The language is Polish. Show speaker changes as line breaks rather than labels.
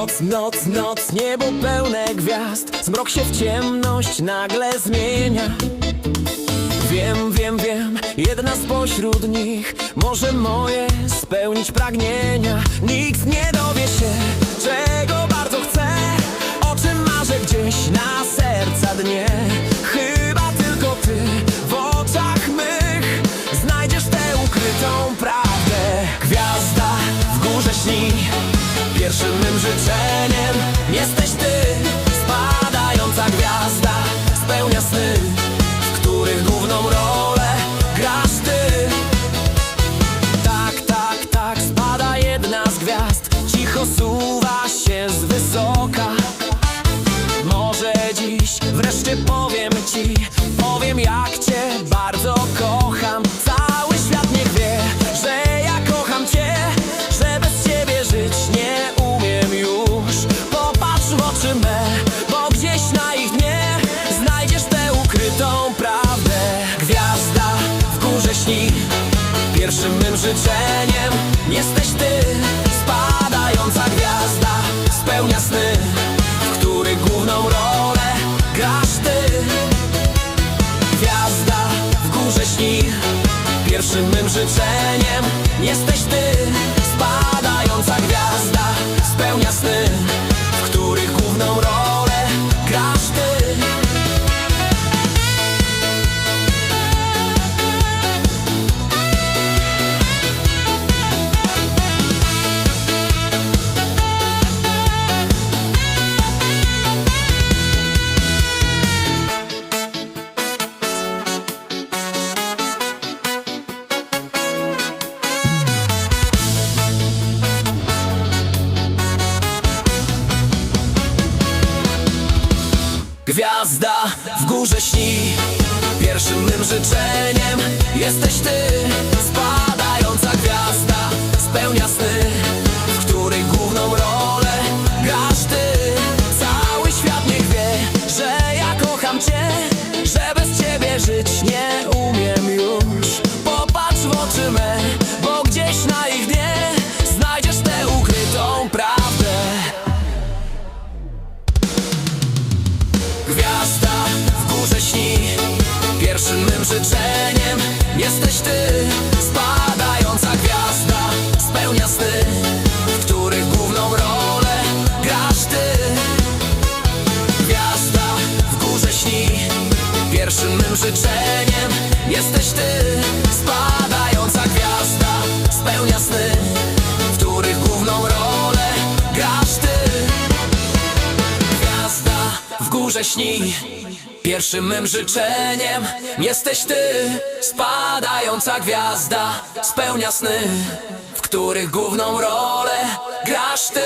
Noc, noc, niebo pełne gwiazd. Zmrok się w ciemność nagle zmienia. Wiem, wiem, wiem, jedna spośród nich Może moje spełnić pragnienia. Nikt nie dowie się, czego bardzo chcę O czym marzę gdzieś na serca dnie. Chyba tylko ty w oczach mych Znajdziesz tę ukrytą prawdę. Gwiazda w górze śni Pierwszym mym życzeniem. Jesteś ty Spadająca gwiazda spełnia sny W których główną rolę grasz ty. Tak, tak, tak, spada jedna z gwiazd Cicho suwa się z wysoka. Może dziś wreszcie powiem ci Powiem jak cię bardzo Pierwszym mym życzeniem. Jesteś ty Spadająca gwiazda spełnia sny W których główną rolę grasz ty. Gwiazda w górze śni Pierwszym mym życzeniem. Jesteś ty Spadająca gwiazda spełnia Gwiazda w górze śni. Pierwszym mym życzeniem jesteś ty Spadająca gwiazda spełnia Mym życzeniem. Jesteś ty Spadająca gwiazda spełnia sny W których główną rolę grasz ty. Gwiazda w górze śni Pierwszym mym życzeniem. Jesteś ty Spadająca gwiazda spełnia sny W których główną rolę grasz ty. Gwiazda w górze śni Pierwszym mym życzeniem jesteś ty Spadająca gwiazda spełnia sny W których główną rolę grasz ty